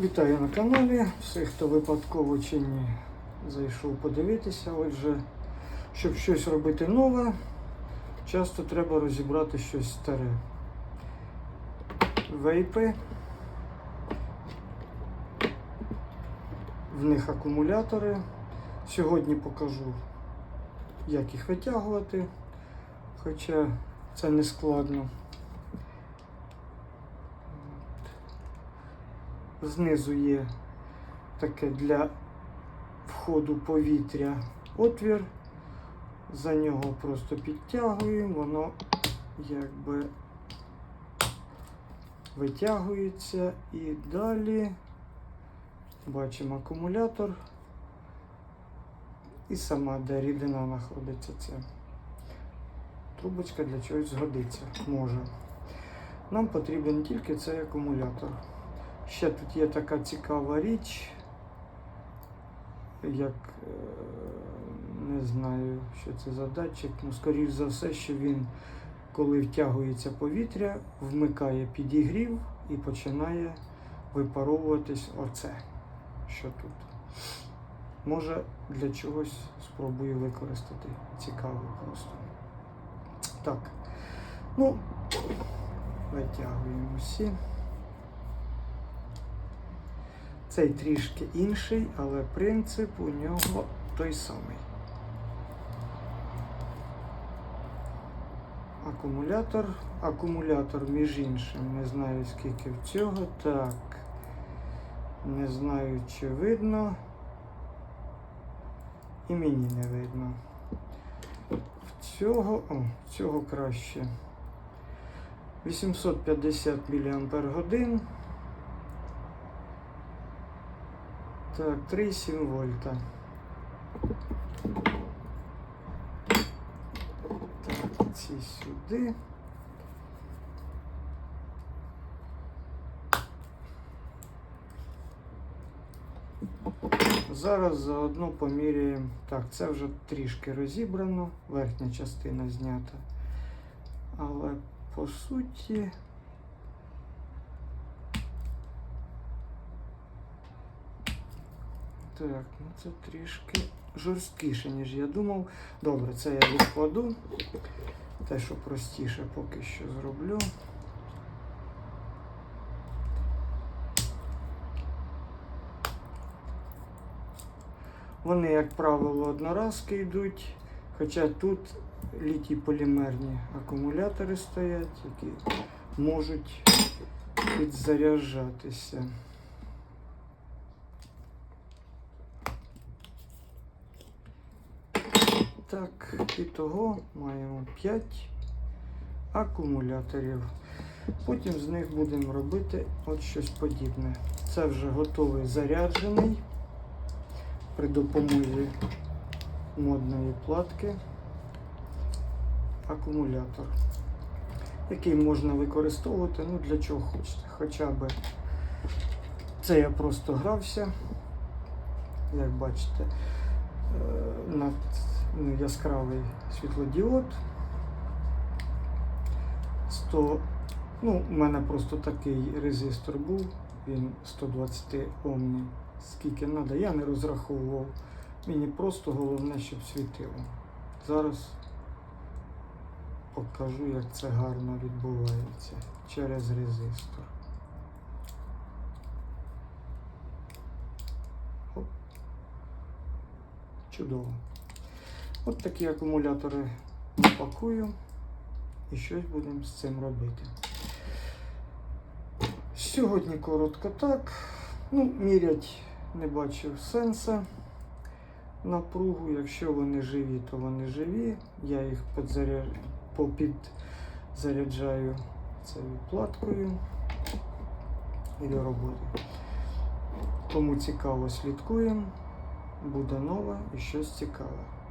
Вітаю на каналі. Всіх, хто випадково чи ні зайшов подивитися. Отже, щоб щось робити нове, часто треба розібрати щось старе. Вейпи. В них акумулятори. Сьогодні покажу, як їх витягувати, хоча це не складно. Знизу є таке для входу повітря отвір. За нього просто підтягуємо, воно якби витягується і далі бачимо акумулятор і сама, де рідина знаходиться це. Трубочка для чогось згодиться може. Нам потрібен тільки цей акумулятор. Ще тут є така цікава річ, як е, не знаю, що це за датчик, ну, скоріш за все, що він, коли втягується повітря, вмикає підігрів і починає випаровуватись оце, що тут. Може для чогось спробую використати. Цікаво просто. Так. Ну, витягуємо всі. Цей трішки інший, але принцип у нього той самий. Акумулятор. Акумулятор, між іншим, не знаю скільки в цього. Так. Не знаю, чи видно. І мені не видно. В цього, о, в цього краще. 850 мАч. Так, 3,7 вольта. Так, ці сюди. Зараз заодно поміряємо. Так, це вже трішки розібрано, верхня частина знята. Але по суті. Так, ну це трішки жорсткіше, ніж я думав. Добре, це я відкладу. Те, що простіше поки що зроблю. Вони, як правило, одноразки йдуть, хоча тут літій полімерні акумулятори стоять, які можуть підзаряджатися. Так, і того маємо 5 акумуляторів. Потім з них будемо робити от щось подібне. Це вже готовий заряджений при допомозі модної платки акумулятор, який можна використовувати ну, для чого хочете. Хоча б це я просто грався, як бачите, е, над яскравий світлодіод. 100, ну, у мене просто такий резистор був, він 120 Омний. Скільки треба, я не розраховував. Мені просто головне, щоб світило. Зараз покажу, як це гарно відбувається через резистор. Чудово. От такі акумулятори напакую і щось будемо з цим робити. Сьогодні коротко так. Ну, мірять не бачив сенса напругу. Якщо вони живі, то вони живі. Я їх підзаряд... попідзаряджаю цією платкою і до роботи. Кому цікаво, слідкуємо. Буде нове і щось цікаве.